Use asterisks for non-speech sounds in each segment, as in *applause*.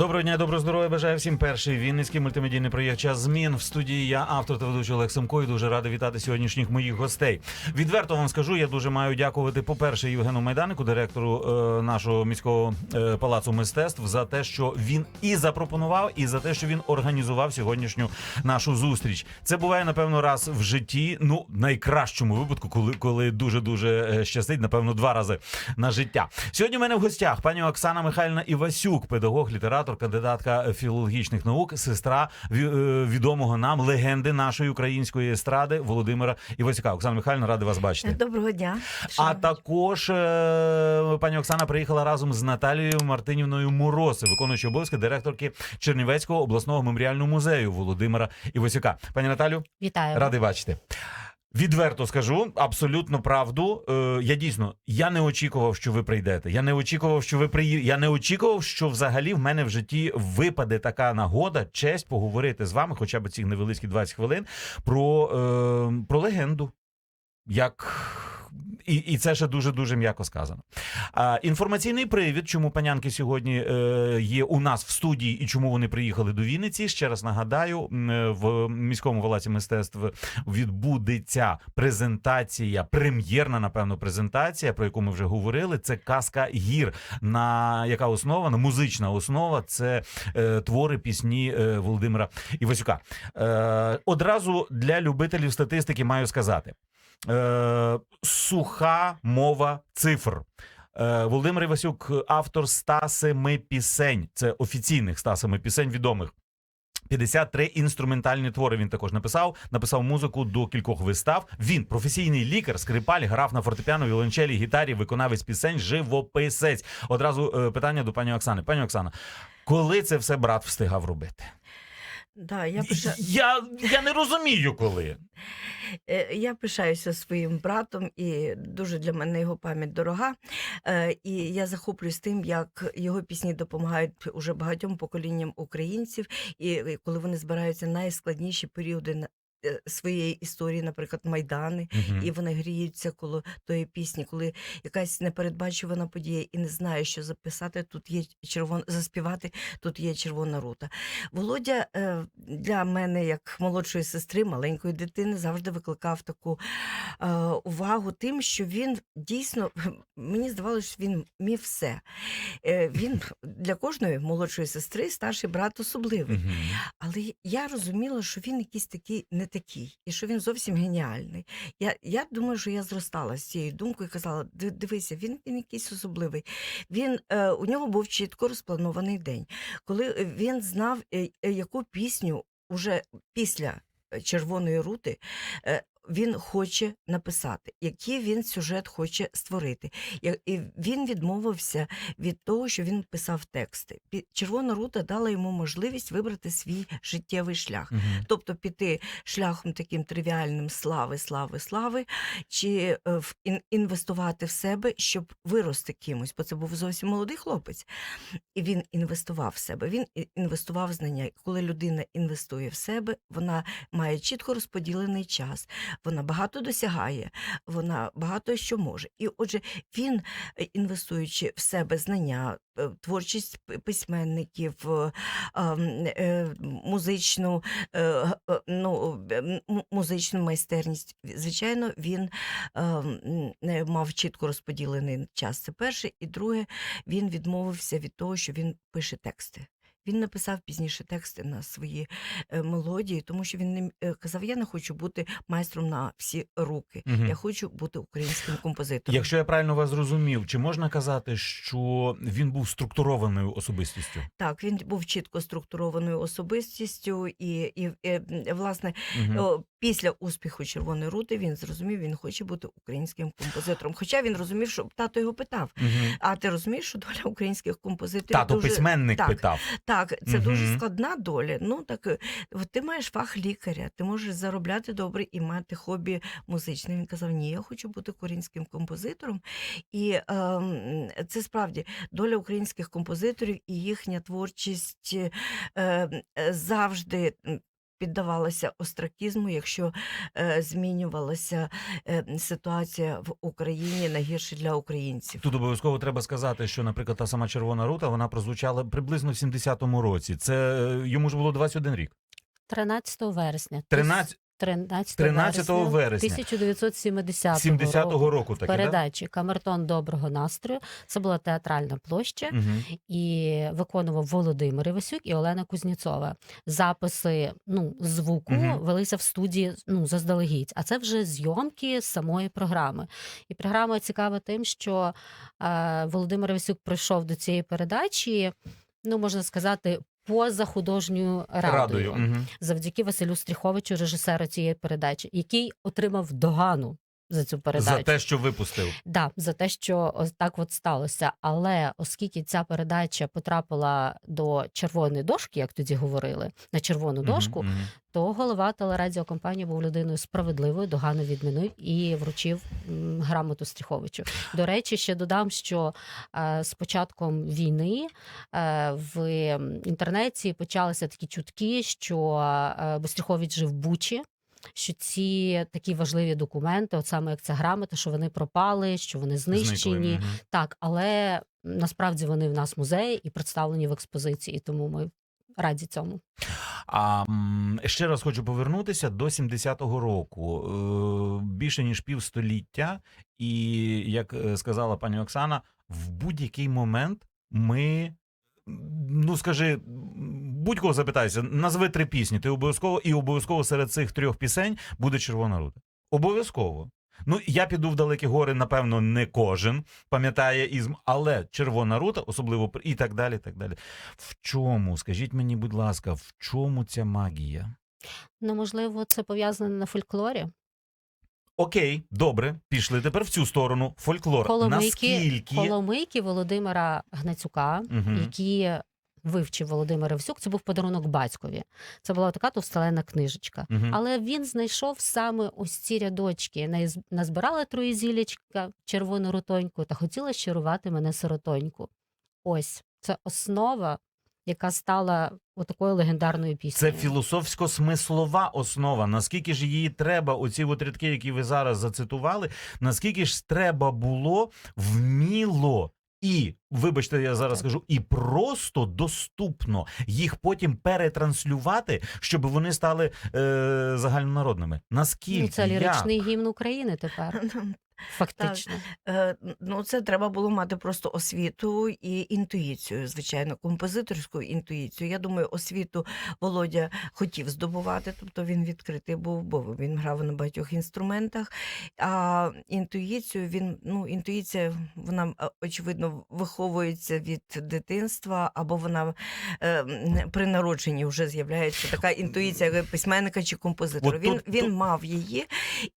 Доброго дня, доброго здоров'я. Бажаю всім перший вінницький мультимедійний проєкт час змін в студії. Я автор та ведучий Олег Семко і дуже радий вітати сьогоднішніх моїх гостей. Відверто вам скажу, я дуже маю дякувати. По перше, Євгену Майданику, директору е, нашого міського е, палацу мистецтв, за те, що він і запропонував, і за те, що він організував сьогоднішню нашу зустріч. Це буває напевно раз в житті. Ну найкращому випадку, коли коли дуже дуже щастить, напевно, два рази на життя. Сьогодні в мене в гостях пані Оксана Михайлівна Івасюк, педагог, літератор, кандидатка філологічних наук, сестра е, відомого нам легенди нашої української естради Володимира Івасюка. Оксана Михайлівна, радий вас бачити. Доброго дня. А також е, пані Оксана приїхала разом з Наталією Мартинівною Мороси, виконуючи обов'язки директорки Чернівецького обласного меморіального музею Володимира Івасюка. Пані Наталю, Вітаю. Радий бачити. Відверто скажу абсолютно правду. Е, я дійсно я не очікував, що ви прийдете. Я не очікував, що ви приї... Я не очікував, що взагалі в мене в житті випаде така нагода, честь поговорити з вами, хоча б ці невеличкі 20 хвилин, про, е, про легенду. Як і, і це ще дуже дуже м'яко сказано. А, інформаційний привід, чому панянки сьогодні е, є у нас в студії і чому вони приїхали до Вінниці. Ще раз нагадаю, е, в міському палаці мистецтв відбудеться презентація, прем'єрна, напевно, презентація, про яку ми вже говорили. Це казка гір, на яка основа, музична основа. Це е, твори пісні е, Володимира Івасюка. Е, одразу для любителів статистики маю сказати. Е, суха мова цифр. Е, Володимир Івасюк, автор 107 пісень. Це офіційних 107 пісень відомих. 53 інструментальні твори він також написав. Написав музику до кількох вистав. Він професійний лікар, скрипаль, грав на фортепіано, віолончелі, гітарі, виконавець пісень, живописець. Одразу е, питання до пані Оксани. Пані Оксана, коли це все брат встигав робити? Да, я, пиша... Я, я не розумію, коли. е, я пишаюся своїм братом, і дуже для мене його пам'ять дорога. Е, І я захоплююсь тим, як його пісні допомагають уже багатьом поколінням українців, і коли вони збираються найскладніші періоди е, своєї історії, наприклад, майдани. Мгм. І вони гріються коло тої пісні, коли якась непередбачувана подія і не знає, що записати. Тут є червон заспівати, тут є червона рута. Володя е, для мене, як молодшої сестри, маленької дитини, завжди викликав таку е, увагу тим, що він дійсно *laughs* мені здавалося, що він міг все. Е, він для кожної молодшої сестри старший брат особливий. Мгм. Але я розуміла, що він якийсь такий не такий, і що він зовсім геніальний. Я, я думаю, що я зростала з цією думкою і казала: дивися, він, він якийсь особливий. Він, е, у нього був чітко розпланований день, коли е, він знав, е, е, яку пісню уже після е, червоної рути. Він хоче написати, який він сюжет хоче створити. І він відмовився від того, що він писав тексти. Червона рута дала йому можливість вибрати свій життєвий шлях. Мгм. Тобто піти шляхом таким тривіальним слави, слави, слави, чи е, в- інвестувати в себе, щоб вирости кимось, бо це був зовсім молодий хлопець. І він інвестував в себе, він інвестував в знання. Коли людина інвестує в себе, вона має чітко розподілений час, вона багато досягає, вона багато що може. І отже, він, е, інвестуючи в себе знання, творчість письменників, музичну, ну, музичну майстерність, звичайно, він мав чітко розподілений час. Це перше. І друге, він відмовився від того, що він пише тексти. Він написав пізніше тексти на свої е, мелодії, тому що він не е, казав: я не хочу бути майстром на всі руки. Угу. Я хочу бути українським композитором. Якщо я правильно вас зрозумів, чи можна казати, що він був структурованою особистістю? Так, він був чітко структурованою особистістю, і, і, і власне, Мгм. Після успіху Червоної рути він зрозумів, він хоче бути українським композитором. Хоча він розумів, що тато його питав: Мгм. а ти розумієш, що доля українських композиторів Тато дуже письменник так, питав. Так, це дуже складна доля. Ну так е, ти маєш фах лікаря, ти можеш заробляти добре і мати хобі музичне. Він казав: Ні, я хочу бути українським композитором. І ем, це справді доля українських композиторів і їхня творчість е, е, завжди. Піддавалася остракізму, якщо е, змінювалася е, ситуація в Україні на гірше для українців. Тут обов'язково треба сказати, що, наприклад, та сама червона рута вона прозвучала приблизно в 70-му році. Це е, йому ж було 21 рік. 13 вересня. 13 13, 13 вересня. 1970 70-го року. року В таке, да? передачі Камертон доброго настрою. Це була театральна площа, Мгм. і виконував Володимир Івасюк і Олена Кузніцова. Записи ну, звуку Мгм. велися в студії ну, заздалегідь. А це вже зйомки самої програми. І програма цікава тим, що е, Володимир Івасюк прийшов до цієї передачі, ну можна сказати, поза художньою радою, Радою. Завдяки Василю Стріховичу, режисеру цієї передачі, який отримав догану за цю передачу. За те, що випустив. Да, за те, що ось так от сталося. Але оскільки ця передача потрапила до червоної дошки, як тоді говорили, на червону дошку, Мгм, мгм. то голова телерадіокомпанії був людиною справедливою, догану відмінив і вручив грамоту Стріховичу. До речі, ще додам, що е, з початком війни е, в інтернеті почалися такі чутки, що е, Бостріхович жив в Бучі. Що ці такі важливі документи, от саме як ця грамота, що вони пропали, що вони знищені, Зникли. Мгм. так, але насправді вони в нас в музеї і представлені в експозиції, тому ми раді цьому. А м, ще раз хочу повернутися до 70-го року. Е, Більше ніж півстоліття, і як е, сказала пані Оксана, в будь-який момент ми. Ну, скажи, будь-кого запитайся, назви три пісні. Ти обов'язково і обов'язково серед цих трьох пісень буде червона рута. Обов'язково. Ну, я піду в далекі гори, напевно, не кожен пам'ятає ізм, але червона рута, особливо і так далі. так далі. В чому, скажіть мені, будь ласка, в чому ця магія? Ну, можливо, це пов'язане на фольклорі. Окей, добре, пішли тепер в цю сторону. Фольклор. Коломийки, Наскільки Коломийки Володимира Гнацюка, Мгм. які вивчив Володимир Евсюк, це був подарунок батькові. Це була така товстелена книжечка. Мгм. Але він знайшов саме ось ці рядочки. Назбирала троєзілечка, червону рутоньку та хотіла щарувати мене сиротоньку. Ось це основа, яка стала отакою легендарною Це філософсько-смислова основа. Наскільки ж її треба, оці от рядки, які ви зараз зацитували, наскільки ж треба було вміло і, вибачте, я зараз скажу, і просто доступно їх потім перетранслювати, щоб вони стали е, загальнонародними. Наскільки Ну, це як? ліричний гімн України тепер, *laughs* фактично. Е, Ну, це треба було мати просто освіту і інтуїцію, звичайно, композиторську інтуїцію. Я думаю, освіту Володя хотів здобувати, тобто він відкритий був, бо він грав на багатьох інструментах. А інтуїцію він, ну, інтуїція, вона е, очевидно виховується від дитинства, або вона е, при народженні вже з'являється така інтуїція письменника чи композитора. От Він, тут- він тут- мав її,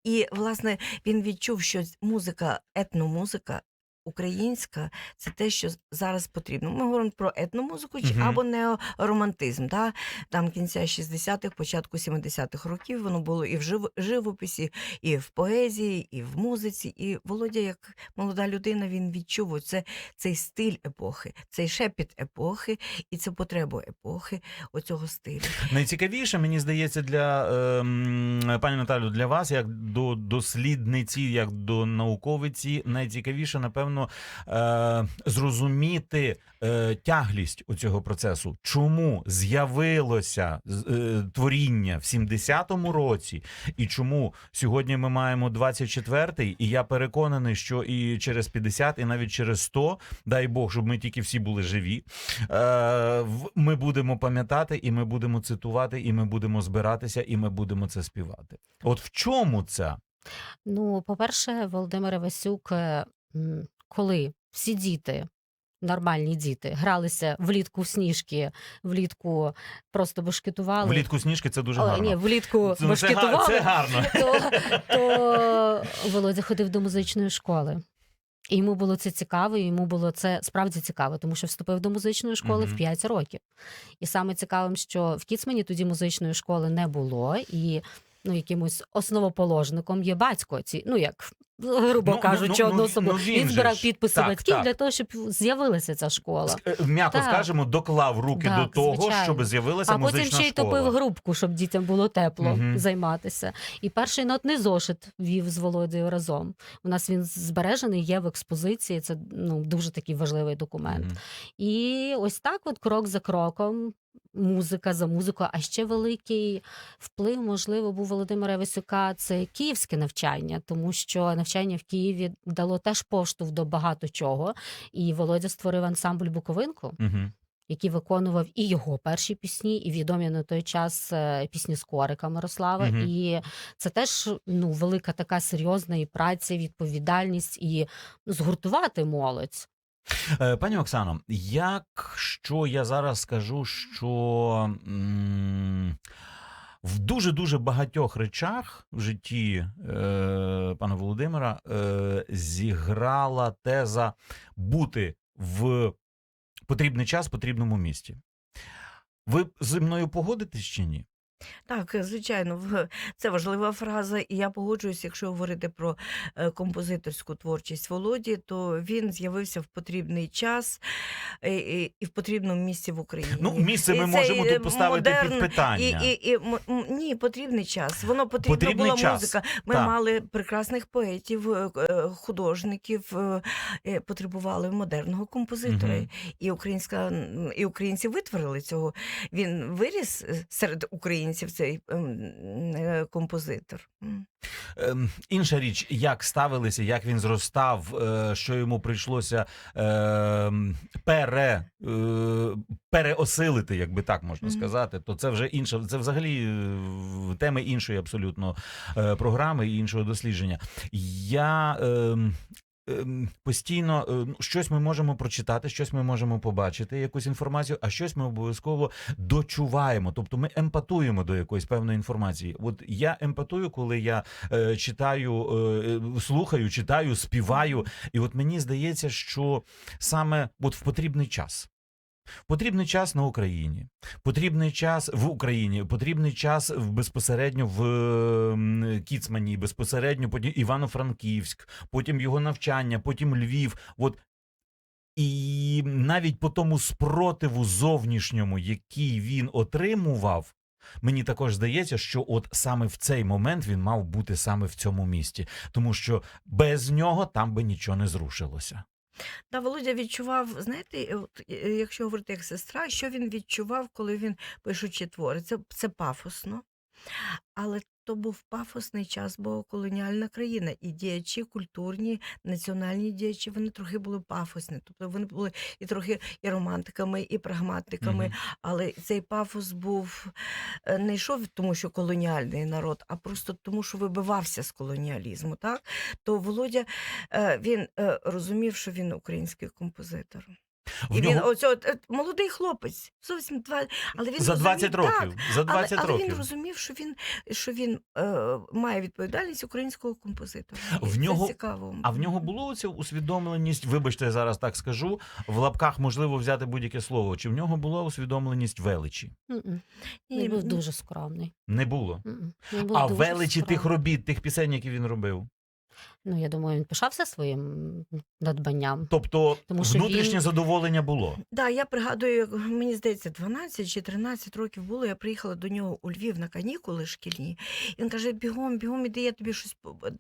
і власне він відчув, що музика, етномузика. Українська це те, що зараз потрібно. Ми говоримо про етномузику чи або неоромантизм. Да? Там кінця 60-х, початку 70-х років воно було і в жив- живописі, і в поезії, і в музиці. І Володя, як молода людина, він відчув це цей стиль епохи, цей шепіт епохи і цю потребу епохи оцього стилю. Найцікавіше, мені здається, для ем, пані Наталю, для вас, як до дослідниці, як до науковиці, найцікавіше, напевно, е, зрозуміти е, тяглість у цього процесу. Чому з'явилося е, творіння в 70-му році, і чому сьогодні ми маємо 24-й, і я переконаний, що і через 50, і навіть через 100, дай Бог, щоб ми тільки всі були живі. Е, ми будемо пам'ятати, і ми будемо цитувати, і ми будемо збиратися, і ми будемо це співати. От в чому це? Ну, по-перше, Володимир Івасюк, е, коли всі діти, нормальні діти, гралися влітку в сніжки, влітку просто башкетували. Влітку сніжки це дуже Ой, гарно. ні, влітку Це, ну, це, башкетували, це гарно. то, то Володя ходив до музичної школи. І йому було це цікаво, і йому було це справді цікаво, тому що вступив до музичної школи Мгм. в 5 років. І саме цікавим, що в Кіцмані тоді музичної школи не було, і ну, якимось основоположником є батько. Ці, ну як грубо Ну, ну, кажучи, ну, одну ну, ну, він він збирав підписи Так, батьків так. для того, щоб з'явилася ця школа. Е, М'яко скажемо, доклав руки Так, до того, звичайно. щоб з'явилася А потім ще й топив грубку, щоб дітям було тепло Мгм. займатися. І перший нотний зошит вів з Володією разом. У нас він збережений, є в експозиції. Це ну дуже такий важливий документ. Мгм. І ось так, от крок за кроком. Музика за музикою, а ще великий вплив, можливо, був Володимира Висюка. Це київське навчання, тому що навчання в Києві дало теж поштовх до багато чого. І Володя створив ансамбль Буковинку, Мгм. який виконував і його перші пісні, і відомі на той час е, пісні Скорика Мирослава. Мгм. І це теж ну велика така серйозна і праця, відповідальність і згуртувати молодь. Е, Пані Оксано, якщо я зараз скажу, що в дуже дуже багатьох речах в житті е, пана Володимира е, зіграла теза бути в потрібний час потрібному місці. Ви зі мною погодитесь чи ні? Так, е, звичайно, це важлива фраза, і я погоджуюсь, якщо говорити про е, композиторську творчість Володі, то він з'явився в потрібний час е, і, в потрібному місці в Україні. Ну, місце ми можемо тут поставити модерн, під питання. І, і, і ні, потрібний час. Воно потрібна Потрібний була час, музика. Ми так. мали прекрасних поетів, художників, потребували модерного композитора. Мгм. І українська і українці витворили цього. Він виріс серед українців цей ем, е, композитор. Ем, Інша річ, як ставилися, як він зростав, е, що йому прийшлося ем, пере, е, переосилити, як би так можна сказати, то це вже інша, це взагалі теми іншої абсолютно програми і іншого дослідження. Я постійно е, ну, щось ми можемо прочитати, щось ми можемо побачити, якусь інформацію, а щось ми обов'язково дочуваємо. Тобто ми емпатуємо до якоїсь певної інформації. От я емпатую, коли я е, читаю, е, слухаю, читаю, співаю. І от мені здається, що саме от в потрібний час. Потрібний час на Україні, потрібний час в Україні, потрібний час в безпосередньо в Кіцмані, безпосередньо потім Івано-Франківськ, потім його навчання, потім Львів. От і навіть по тому спротиву зовнішньому, який він отримував, мені також здається, що от саме в цей момент він мав бути саме в цьому місті, тому що без нього там би нічого не зрушилося. Та Володя відчував, знаєте, от, якщо говорити як сестра, що він відчував, коли він пишучи твори? Це, це пафосно. Але то був пафосний час, бо колоніальна країна, і діячі, культурні, національні діячі, вони трохи були пафосні. Тобто вони були і трохи і романтиками, і прагматиками. Мгм. Але цей пафос був е, не йшов тому, що колоніальний народ, а просто тому, що вибивався з колоніалізму. Так? То Володя е, він е, розумів, що він український композитор. В І він нього оцього, молодий хлопець, зовсім два, але він за розумів, 20 так, років. За 20 але, але років. він розумів, що він, що він е, має відповідальність українського композитора. В це нього- цікаво. А в нього було ця усвідомленість, вибачте, я зараз так скажу, в лапках можливо взяти будь-яке слово. Чи в нього була усвідомленість величі? Ні, Він був дуже скромний. Не було. Він був А дуже величі тих робіт, тих пісень, які він робив. Ну я думаю, він пишався своїм надбанням. Тобто Тому що внутрішнє він- задоволення було. Да, я пригадую, мені здається, 12 чи 13 років було. Я приїхала до нього у Львів на канікули шкільні. І він каже: бігом, бігом, іди, я тобі щось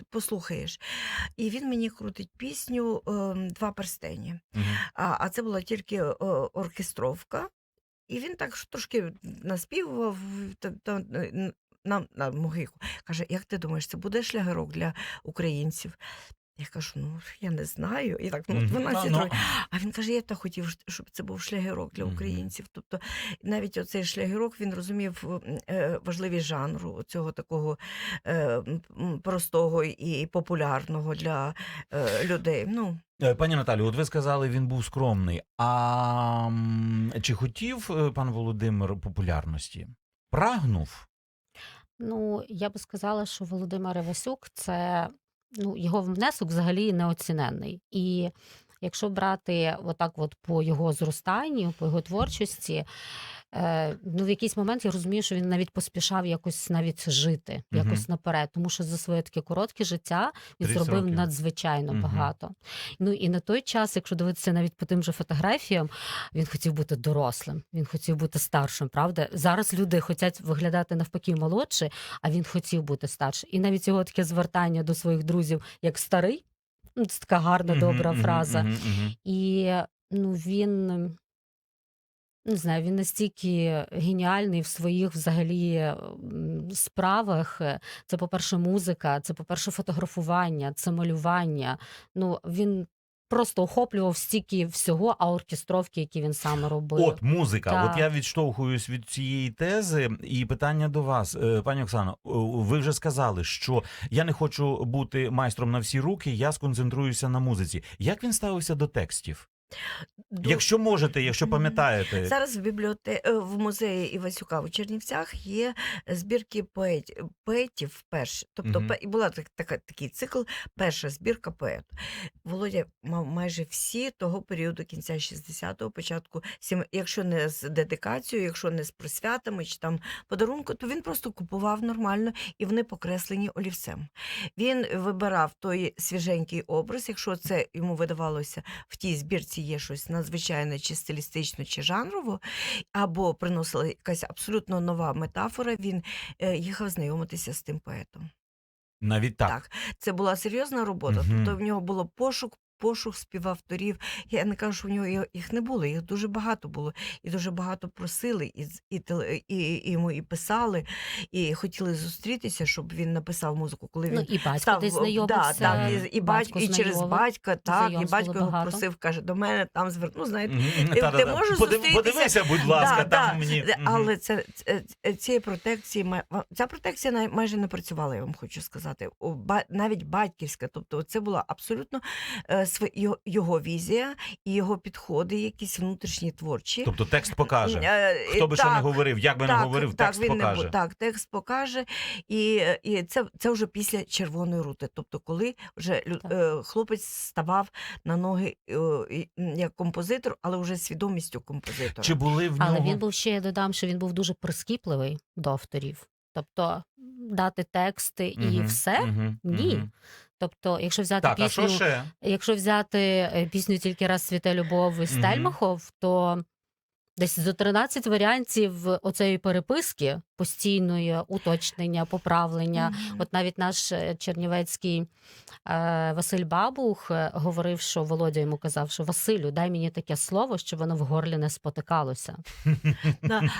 послухаєш. І він мені крутить пісню ем, Два перстені. Мгм. А, а це була тільки е, оркестровка. І він так трошки наспівував е, на, могику. Каже: як ти думаєш, це буде шлягерок для українців? Я кажу, ну я не знаю. І так, ну, 12 Ну, років. А він каже: я так хотів, щоб це був шлягерок для українців. Тобто навіть оцей шлягерок він розумів е, важливість жанру, цього такого е, простого і популярного для е, людей. Ну, Пані Наталю, от ви сказали, він був скромний. А чи хотів пан Володимир популярності? Прагнув? Ну, я би сказала, що Володимир Івасюк це ну, його внесок взагалі неоціненний. І якщо брати отак, от по його зростанню, по його творчості, ну, в якийсь момент я розумію, що він навіть поспішав якось навіть жити, Мгм. якось наперед, тому що за своє таке коротке життя він зробив років. надзвичайно Мгм. багато. Ну і на той час, якщо дивитися навіть по тим же фотографіям, він хотів бути дорослим, він хотів бути старшим. Правда, зараз люди хочуть виглядати навпаки молодше, а він хотів бути старшим. І навіть його таке звертання до своїх друзів як старий. Ну, це така гарна, добра фраза. І ну, він не знаю, він настільки геніальний в своїх взагалі справах. Це, по-перше, музика, це, по-перше, фотографування, це малювання. Ну, він просто охоплював стільки всього, а оркестровки, які він сам робив. От музика. Так. От я відштовхуюсь від цієї тези, і питання до вас, Е, пані Оксано. Ви вже сказали, що я не хочу бути майстром на всі руки, я сконцентруюся на музиці. Як він ставився до текстів? Якщо можете, якщо пам'ятаєте, Зараз в бібліоте... е, в музеї Івасюка у Чернівцях є збірки поет... поетів вперше. Тобто і була так, така, такий цикл, перша збірка поет. Володя мав майже всі того періоду кінця 60-го, початку, сім- якщо не з дедикацією, якщо не з присвятами чи там подарунку, то він просто купував нормально і вони покреслені олівцем. Він вибирав той свіженький образ, якщо це йому видавалося в тій збірці є щось надзвичайне, чи стилістично, чи жанрово, або приносила якась абсолютно нова метафора, він е, їхав знайомитися з тим поетом. навіть так. Так, це була серйозна робота. Угу. Тобто в нього було пошук. Пошук співавторів. Я не кажу, що в нього їх- не було, їх дуже багато було, і дуже багато просили, і, і, і, і йому і писали, і хотіли зустрітися, щоб він написав музику, коли він Ну, і батько став десь да, так, і, і, батько, і через батька, так, і батько його багато. просив, каже, до мене там звер... ну, знаєте, ти- та-да-да. ти можеш Подив- зустрітися? Подивися, будь ласка, Да, там да. мені. Але це, цієї протекції ця протекція майже не працювала, я вам хочу сказати. Навіть батьківська. Тобто, це була абсолютно е, його, візія і його підходи, якісь внутрішні творчі. Тобто текст покаже. Е, Хто би що не говорив, як би не говорив, так, текст він покаже. бу- так, текст покаже. І, і це, це вже після червоної рути. Тобто, коли вже Так. е, хлопець ставав на ноги е, як композитор, але вже свідомістю композитора. Чи були в Але він був ще я додам, що він був дуже прискіпливий до авторів. Тобто дати тексти і Мгм, все. мгм, Ні. мгм. Тобто, якщо взяти Так, а пісню, що ще? якщо взяти е, пісню тільки раз світе любов Мгм. Стельмахов, то десь за 13 варіантів оцеї переписки постійної уточнення, поправлення. Мгм. От навіть наш е, чернівецький е, Василь Бабух е, говорив, що Володя йому казав, що Василю, дай мені таке слово, щоб воно в горлі не спотикалося. *laughs*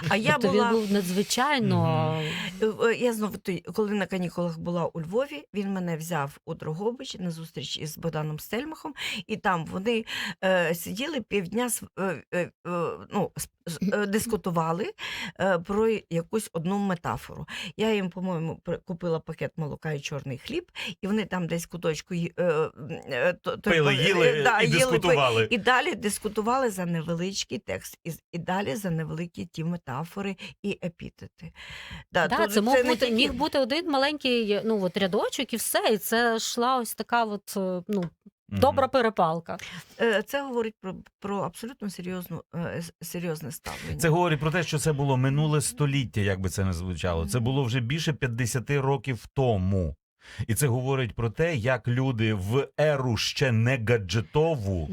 А я тобто була він був надзвичайно Е, Я знову коли на канікулах була у Львові, він мене взяв у Дрогобич на зустріч із Богданом Стельмахом, і там вони сиділи півдня ну, дискутували е, про якусь одну метафору. Я їм, по-моєму, купила пакет молока і чорний хліб, і вони там десь куточку е, е, Пили, їли е, да, і їли, дискутували. і далі дискутували за невеличкий текст, і, і далі за невеликі ті метафори і епітети. Да, Да, тут це мог не бути, тільки- міг бути один маленький ну, от рядочок і все. І це йшла ось така от, е, ну. Добра перепалка. Е, Це говорить про, про абсолютно серйозну, е, серйозне ставлення. Це говорить про те, що це було минуле століття, як би це не звучало. Це було вже більше 50 років тому. І це говорить про те, як люди в еру ще не гаджетову.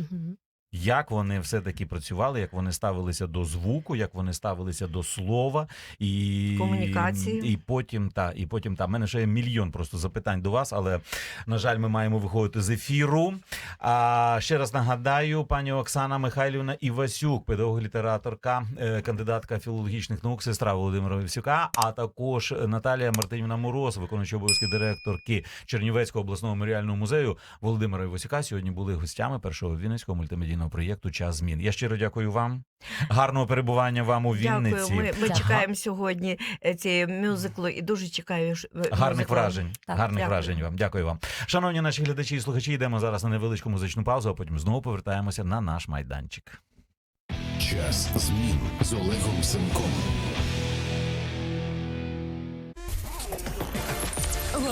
Як вони все-таки працювали, як вони ставилися до звуку, як вони ставилися до слова і Комунікації. І потім та, і потім та. Мене ще є мільйон просто запитань до вас, але на жаль, ми маємо виходити з ефіру. А ще раз нагадаю, пані Оксана Михайлівна Івасюк, педагог, літераторка, е, кандидатка філологічних наук, сестра Володимира Івасюка, а також Наталія Мартинівна Мороз, виконуюча обов'язки директорки Чернівецького обласного меморіального музею Володимира Івасюка. Сьогодні були гостями першого вінницького мультимедійного проєкту Час змін. Я щиро дякую вам. Гарного перебування вам у Вінниці. Дякую. Ми, ми чекаємо сьогодні е, цієї мюзиклу і дуже чекаю ж- е, Гарних мюзиклу. вражень. Так, Гарних дякую. вражень вам. Дякую вам. Шановні наші глядачі і слухачі, йдемо зараз на невеличку музичну паузу, а потім знову повертаємося на наш майданчик. Час змін з Олегом Семком.